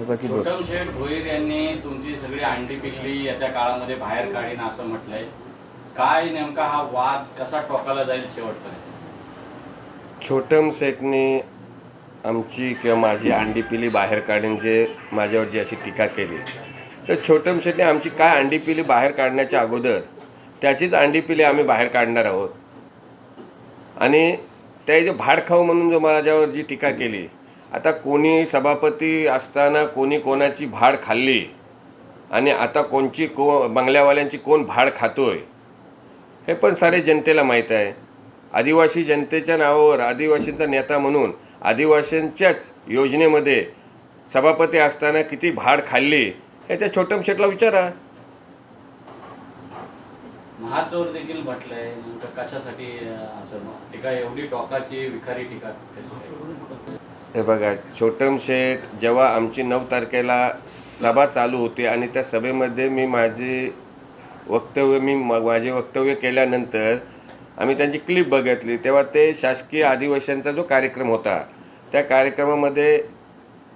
बघ. गौतम शेठ भोईर यांनी तुमची सगळी अंडी पिल्ली येत्या काळामध्ये बाहेर काढीन असं म्हटलंय. काय नेमका हा वाद कसा टोकाला जाईल शेवटपर्यंत? छोटम सेटने आमची किंवा माझी अंडी पिली बाहेर काढून जे माझ्यावर जी अशी टीका केली तर छोटम सेटने आमची काय अंडी पिली बाहेर काढण्याच्या अगोदर त्याचीच अंडी पिली आम्ही बाहेर काढणार आहोत. आणि ते जे भाड खाऊ म्हणून जो माझ्यावर जी टीका केली आता कोणी सभापती असताना कोणी कोणाची भाड खाल्ली आणि आता कोणची को बंगल्यावाल्यांची कोण भाड खातोय हे पण सारे जनतेला माहीत आहे. आदिवासी जनतेच्या नावावर आदिवासींचा नेता म्हणून आदिवासींच्याच योजनेमध्ये सभापती असताना किती भाड खाल्ली हे त्या छोटम शेटला विचारा. महाचोर देखील म्हटलंय कशासाठी असं टीका एवढी टोकाची विखारी टीका हे बघा छोटम शेठ जेव्हा आमची नऊ तारखेला सभा चालू होती आणि त्या सभेमध्ये मी माझे वक्तव्य मी माझे वक्तव्य केल्यानंतर आम्ही त्यांची क्लिप बघितली. तेव्हा ते शासकीय आदिवासींचा जो कार्यक्रम होता त्या कार्यक्रमामध्ये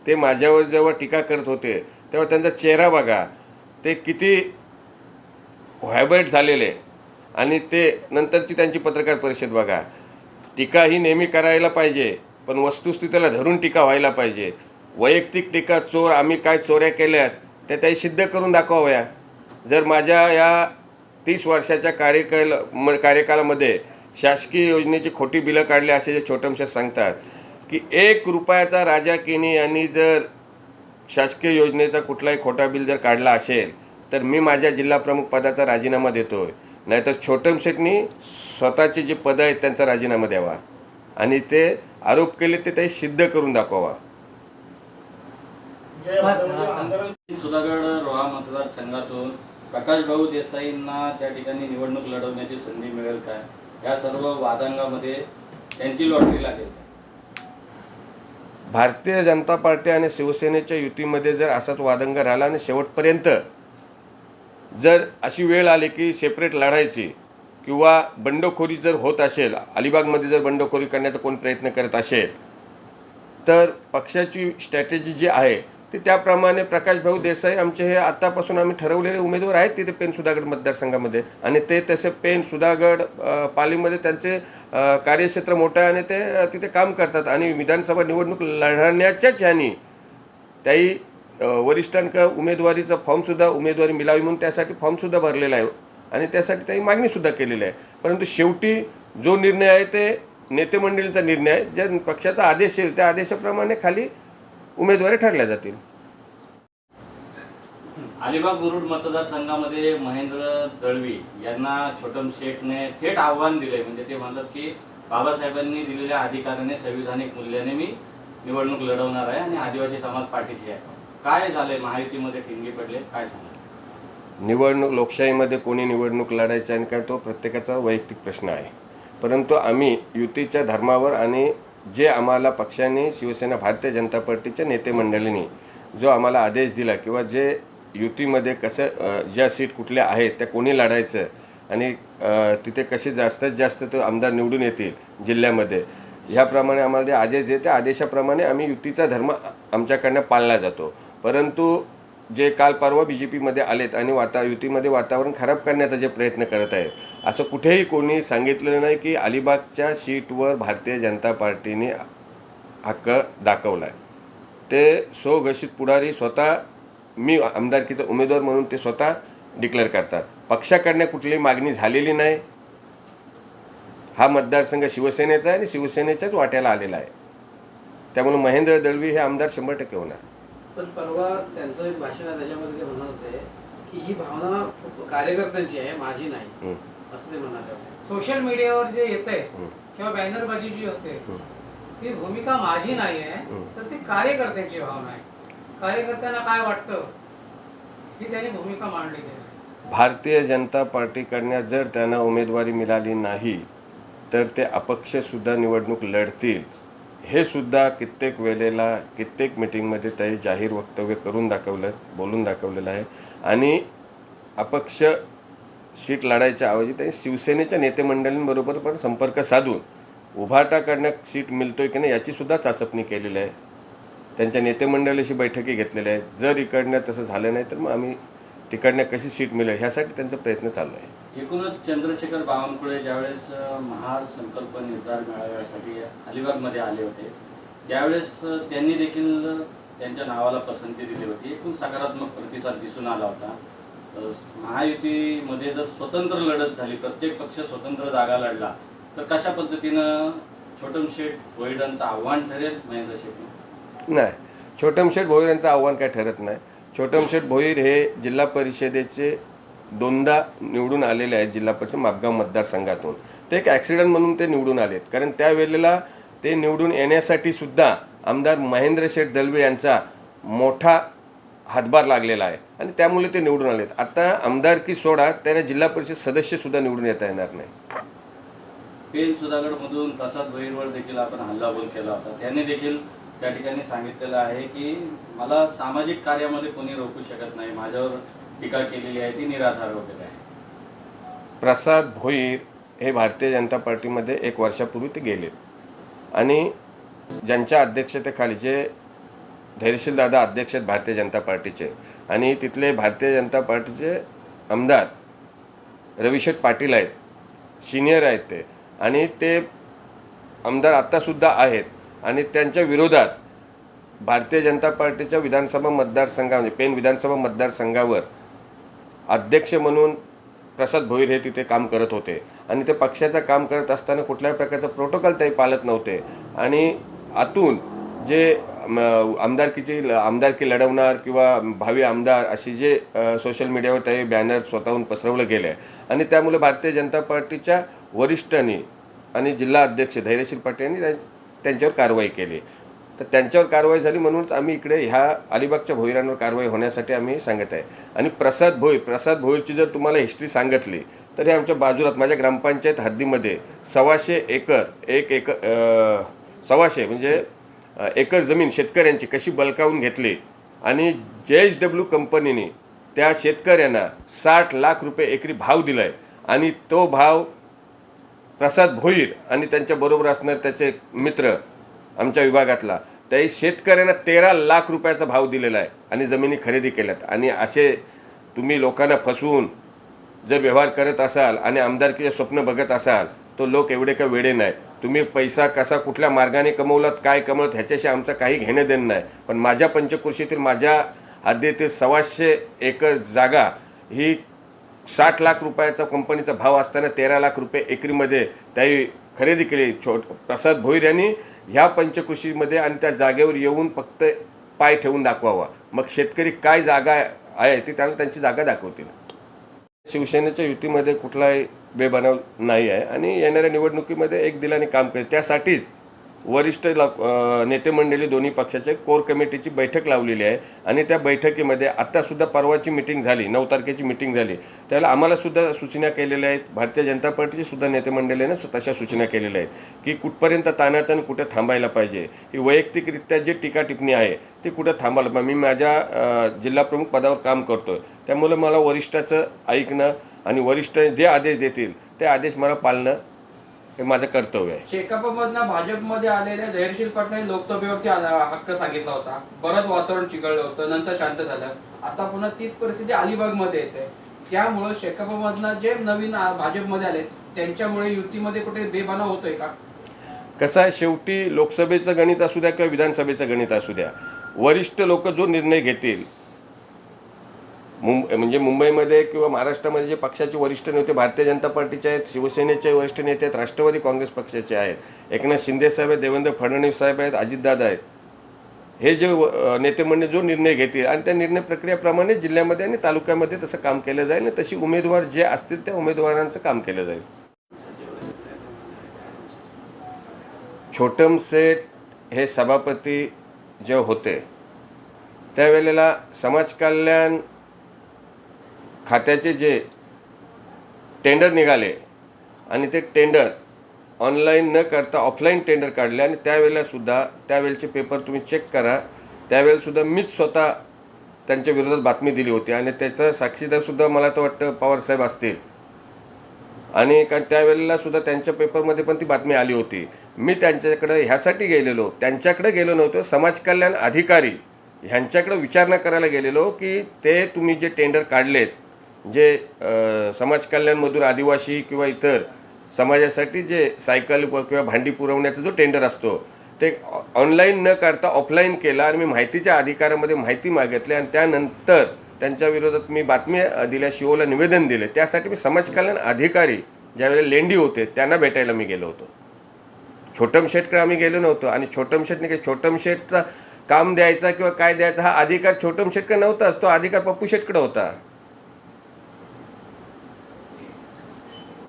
ते माझ्यावर जेव्हा टीका करत होते तेव्हा त्यांचा चेहरा बघा ते किती व्हायब्रेट झालेले. आणि ते नंतरची त्यांची पत्रकार परिषद बघा. टीका ही नेहमी करायला पाहिजे. पण वस्तुस्थितीला धरून टीका व्हायला पाहिजे. वैयक्तिक टीका चोर आम्ही काय चोऱ्या केल्यात त्या त्याही सिद्ध करून दाखवाव्या. जर माझ्या या तीस वर्षाच्या कार्यकाल म कार्यकालामध्ये शासकीय योजनेची खोटी बिलं काढली असे जे छोटमशा सांगतात की एक रुपयाचा राजा किनी यांनी जर शासकीय योजनेचा कुठलाही खोटा बिल जर काढला असेल तर मी माझ्या जिल्हा प्रमुख पदाचा राजीनामा देतो आहे नाहीतर छोटमशेटनी स्वतःचे जे पदं आहेत त्यांचा राजीनामा द्यावा. आणि ते आरोप केले ते ते सिद्ध करून दाखवावा सुधागड रोहा मतदारसंघातून प्रकाश भाऊ देसाईंना त्या ठिकाणी निवडणूक लढवण्याची संधी मिळेल काय? या सर्व वादांगामध्ये त्यांची लॉटरी लागेल भारतीय जनता पार्टी आणि शिवसेनेच्या युतीमध्ये जर असाच वादंग राहिला आणि शेवटपर्यंत जर अशी वेळ आली की सेपरेट लढायची किंवा बंडखोरी जर होत असेल अलिबागमध्ये जर बंडखोरी करण्याचा कोण प्रयत्न करत असेल तर पक्षाची स्ट्रॅटेजी जी आहे ती त्याप्रमाणे प्रकाशभाऊ देसाई आमचे हे आत्तापासून आम्ही ठरवलेले उमेदवार आहेत तिथे पेन सुधागड मतदारसंघामध्ये. आणि ते तसे पेन सुधागड पालीमध्ये त्यांचे कार्यक्षेत्र मोठं आहे आणि ते तिथे काम करतात. आणि विधानसभा निवडणूक लढण्याच्याच ह्यानी त्याही वरिष्ठांक उमेदवारीचा फॉर्मसुद्धा उमेदवारी मिळावी म्हणून त्यासाठी फॉर्मसुद्धा भरलेला आहे. आणि त्यासाठी त्याही मागणीसुद्धा केलेली आहे. परंतु शेवटी जो निर्णय आहे ते नेते मंडळींचा निर्णय आहे. ज्या पक्षाचा आदेश येईल त्या आदेशाप्रमाणे खाली उमेदवारी ठरल्या जातील. अलिबाग मुरुड मतदारसंघामध्ये महेंद्र दळवी यांना छोटम शेठने थेट आव्हान दिले म्हणजे ते म्हणतात की बाबासाहेबांनी दिलेल्या अधिकाराने संविधानिक मूल्याने मी निवडणूक लढवणार आहे आणि आदिवासी समाज पाठीशी आहे. काय झालंय? महायुतीमध्ये ठिणगी पडले. काय सांगा निवडणूक लोकशाहीमध्ये कोणी निवडणूक लढायची आणि काय तो प्रत्येकाचा वैयक्तिक प्रश्न आहे. परंतु आम्ही युतीच्या धर्मावर आणि जे आम्हाला पक्षाने शिवसेना भारतीय जनता पार्टीच्या नेते मंडळींनी जो आम्हाला आदेश दिला किंवा जे युतीमध्ये कसं ज्या सीट कुठल्या आहेत त्या कोणी लढायचं आणि तिथे कसे जास्तीत जास्त तो आमदार निवडून येतील जिल्ह्यामध्ये ह्याप्रमाणे आम्हाला जे आदेश देते आदेशाप्रमाणे आम्ही युतीचा धर्म आमच्याकडनं पाळला जातो. परंतु जे काल परवा बी जे पीमध्ये आलेत आणि वाता युतीमध्ये वातावरण खराब करण्याचा जे प्रयत्न करत आहे असं कुठेही कोणी सांगितलेलं नाही की अलिबागच्या सीटवर भारतीय जनता पार्टीने हक्क दाखवला आहे ते स्वघोषित पुढारी स्वतः मी आमदारकीचा उमेदवार म्हणून ते स्वतः डिक्लेअर करतात. पक्षाकडनं कुठलीही मागणी झालेली नाही. हा मतदारसंघ शिवसेनेचा आहे आणि शिवसेनेच्याच वाट्याला आलेला आहे. त्यामुळे महेंद्र दळवी हे आमदार शंभर टक्के होणार. पण परवा त्यांचं एक भाषण आहे त्याच्यामध्ये ते म्हणत होते की ही भावना कार्यकर्त्यांची आहे माझी नाही. असं ते म्हणाले होते सोशल मीडियावर जे येत आहे. किंवा बॅनरबाजी जी होते हं. ती भूमिका माझी नाही आहे हं. तर ती कार्यकर्त्यांची भावना आहे कार्यकर्त्यांना काय वाटतं ही त्यांनी भूमिका मांडलेली आहे भारतीय जनता पार्टीकडनं जर त्यांना उमेदवारी मिळाली नाही तर ते अपक्षसुद्धा निवडणूक लढतील हे सुद्धा कित्येक वेळेला कित्येक मिटिंगमध्ये ते जाहीर वक्तव्य करून दाखवलं बोलून दाखवलेलं आहे. आणि अपक्ष सीट लढायच्या ऐवजी त्यांनी शिवसेनेच्या नेतेमंडळींबरोबर पण संपर्क साधून उभाटाकडनं सीट मिळतोय की नाही याचीसुद्धा चाचपणी केलेली आहे. त्यांच्या नेतेमंडळाशी बैठकी घेतलेल्या आहेत. जर इकडनं तसं झालं नाही तर मग आम्ही तिकडनं कशी सीट मिळेल ह्यासाठी त्यांचा प्रयत्न चालू आहे. एकूणच चंद्रशेखर बावनकुळे ज्यावेळेस महासंकल्प निर्धार मेळाव्यासाठी अलिबागमध्ये आले होते त्यावेळेस त्यांनी देखील त्यांच्या नावाला पसंती दिली होती. एकूण सकारात्मक प्रतिसाद दिसून आला होता. महायुतीमध्ये जर स्वतंत्र लढत झाली प्रत्येक पक्ष स्वतंत्र जागा लढला तर कशा पद्धतीनं छोटम शेठ भोईरांचं आव्हान ठरेल महेंद्र शेठ? नाही. छोटम शेठ भोईर यांचं आव्हान काय ठरत नाही. छोटम शेठ भोईर हे जिल्हा परिषदेचे दोनदा निवडून आलेले आहेत जिल्हा परिषद मापगाव मतदारसंघातून. ते एक ॲक्सिडंट म्हणून ते निवडून आलेत. कारण त्यावेळेला ते निवडून येण्यासाठी सुद्धा आमदार महेंद्र शेठ दलवे यांचा मोठा हातभार लागलेला आहे आणि त्यामुळे ते निवडून आलेत. आता आमदारकी सोडा त्यांना जिल्हा परिषद सदस्यसुद्धा निवडून येता येणार नाही. पेन सुधागडमधून प्रसाद भोईरवर देखील आपण हल्लाबोल केला होता. त्यांनी देखील त्या ठिकाणी सांगितलेलं आहे की मला सामाजिक कार्यामध्ये कोणी रोखू शकत नाही. माझ्यावर टीका केलेली आहे ती निराधार वगैरे आहे. प्रसाद भोईर हे भारतीय जनता पार्टीमध्ये एक वर्षापूर्वी ते गेले. आणि ज्यांच्या अध्यक्षतेखाली जे धैर्यशील दादा अध्यक्ष आहेत भारतीय जनता पार्टीचे आणि तिथले भारतीय जनता पार्टीचे आमदार रविशेठ पाटील आहेत सिनियर आहेत ते आणि ते आमदार आत्तासुद्धा आहेत आणि त्यांच्या विरोधात भारतीय जनता पार्टीच्या विधानसभा मतदारसंघा म्हणजे पेन विधानसभा मतदारसंघावर अध्यक्ष म्हणून प्रसाद भोईर हे तिथे काम करत होते. आणि ते पक्षाचं काम करत असताना कुठल्याही प्रकारचं प्रोटोकॉल ते पाळत नव्हते. आणि आतून जे आमदारकीची आमदारकी लढवणार किंवा भावी आमदार अशी जे सोशल मीडियावर ते बॅनर स्वतःहून पसरवलं गेलं आहे आणि त्यामुळे भारतीय जनता पार्टीच्या वरिष्ठांनी आणि जिल्हा अध्यक्ष धैर्यशील पाटील यांनी त्यांच्यावर कारवाई केली. तर त्यांच्यावर कारवाई झाली म्हणूनच आम्ही इकडे ह्या अलिबागच्या भोईरांवर कारवाई होण्यासाठी आम्ही सांगत आहे. आणि प्रसाद भोईर प्रसाद भोईरची जर तुम्हाला हिस्ट्री सांगितली तर हे आमच्या बाजूलाच माझ्या ग्रामपंचायत हद्दीमध्ये सव्वाशे एकर एक एकर सव्वाशे म्हणजे एकर जमीन शेतकऱ्यांची कशी बलकावून घेतली आणि जे एच डब्ल्यू कंपनीने त्या शेतकऱ्यांना साठ लाख रुपये एकरी भाव दिला आहे आणि तो भाव प्रसाद भोईर आणि त्यांच्याबरोबर असणारे त्याचे मित्र आमच्या विभागातला. त्याही शेतकऱ्यांना तेरा लाख रुपयाचा भाव दिलेला आहे आणि जमिनी खरेदी केल्यात. आणि असे तुम्ही लोकांना फसवून जर व्यवहार करत असाल आणि आमदारकीचे स्वप्न बघत असाल तो लोक एवढे का वेडे नाही तुम्ही पैसा कसा कुठल्या मार्गाने कमवलात काय कमवत ह्याच्याशी आमचं काही घेणं देणं नाही. पण माझ्या पंचकृषीतील माझ्या हद्दीतील सव्वाशे एकर जागा ही साठ लाख रुपयाचा कंपनीचा भाव असताना तेरा लाख रुपये एकरीमध्ये त्याही खरेदी केली. छोट प्रसाद भोईर यांनी ह्या पंचकृषीमध्ये आणि त्या जागेवर येऊन फक्त पाय ठेवून दाखवावा. मग शेतकरी काय जागा आहे ती त्यांना त्यांची जागा दाखवतील. शिवसेनेच्या युतीमध्ये कुठलाही बेबनाव नाही आहे आणि येणाऱ्या निवडणुकीमध्ये एक दिलाने काम करेल. त्यासाठीच वरिष्ठ ला- नेते मंडळी दोन्ही पक्षाचे कोर कमिटीची बैठक लावलेली आहे. आणि त्या बैठकीमध्ये आत्तासुद्धा परवाची मिटिंग झाली नऊ तारखेची मिटिंग झाली. त्याला आम्हालासुद्धा सूचना केलेल्या आहेत. भारतीय जनता पार्टीची सुद्धा नेते मंडळीने तशा सूचना केलेल्या आहेत की कुठपर्यंत ताणाचं आणि कुठं थांबायला पाहिजे. ही वैयक्तिकरित्या जी टीका टिप्पणी आहे ती कुठं थांबायला पाहिजे? मी माझ्या जिल्हाप्रमुख जिल्हा प्रमुख पदावर काम करतोय. त्यामुळे मला वरिष्ठाचं ऐकणं आणि वरिष्ठ जे आदेश देतील ते आदेश मला पाळणं हे माझं कर्तव्य आहे. शेकापमधनं भाजपमध्ये आलेल्या धैर्यशील पाटलांनी लोकसभेवरती हक्क सांगितला होता. बरंच वातावरण चिघळलं होतं नंतर शांत झालं. आता पुन्हा तीच परिस्थिती अलिबागमध्ये येते. त्यामुळं शेकापमधनं जे नवीन भाजपमध्ये आले त्यांच्यामुळे युतीमध्ये कुठे बेबना होतोय का? कसं आहे शेवटी लोकसभेचं गणित असू द्या किंवा विधानसभेचं गणित असू द्या वरिष्ठ लोक जो निर्णय घेतील मुंब म्हणजे मुंबईमध्ये किंवा महाराष्ट्रामध्ये जे पक्षाचे वरिष्ठ नेते भारतीय जनता पार्टीचे आहेत शिवसेनेचे वरिष्ठ नेते आहेत राष्ट्रवादी काँग्रेस पक्षाचे आहेत एकनाथ शिंदे साहेब आहेत देवेंद्र फडणवीस साहेब आहेत अजितदादा आहेत. हे जे नेतेमंडळ नेते जो निर्णय घेतील आणि त्या निर्णय प्रक्रियेप्रमाणे जिल्ह्यामध्ये आणि तालुक्यामध्ये तसं काम केलं जाईल आणि तशी उमेदवार जे असतील त्या उमेदवारांचं काम केलं जाईल. छोटम सेठ हे सभापती जे होते त्यावेळेला समाज कल्याण खात्याचे जे टेंडर निघाले आणि ते टेंडर ऑनलाईन न करता ऑफलाईन टेंडर काढले आणि त्यावेळेलासुद्धा त्यावेळेचे पेपर तुम्ही चेक करा. त्यावेळेसुद्धा मीच स्वतः त्यांच्या विरोधात बातमी दिली होती आणि त्याचं साक्षीदारसुद्धा मला तर वाटतं पवारसाहेब असतील. आणि कारण त्यावेळेलासुद्धा त्यांच्या पेपरमध्ये पण ती बातमी आली होती. मी त्यांच्याकडं ह्यासाठी गेलेलो त्यांच्याकडे गेलो नव्हतो समाजकल्याण अधिकारी ह्यांच्याकडं विचारणा करायला गेलेलो की ते तुम्ही जे टेंडर काढलेत जे समाजकल्याणमधून समाज कल्याणमधून आदिवासी किंवा इतर समाजासाठी जे सायकल किंवा भांडी पुरवण्याचा जो टेंडर असतो ते ऑनलाईन न करता ऑफलाईन केला आणि मी माहितीच्या अधिकारामध्ये माहिती मागितली आणि त्यानंतर त्यांच्या विरोधात मी बातमी दिल्या शिओला निवेदन दिले. त्यासाठी मी समाज कल्याण अधिकारी ज्यावेळेला लेंडी होते त्यांना भेटायला मी गेलो होतो. छोटम शेटकडे आम्ही गेलो नव्हतो आणि छोटम शेटने काही छोटम शेटचा काम द्यायचा किंवा काय द्यायचा हा अधिकार छोटम शेटकडे नव्हताच तो अधिकार पप्पू शेटकडे होता.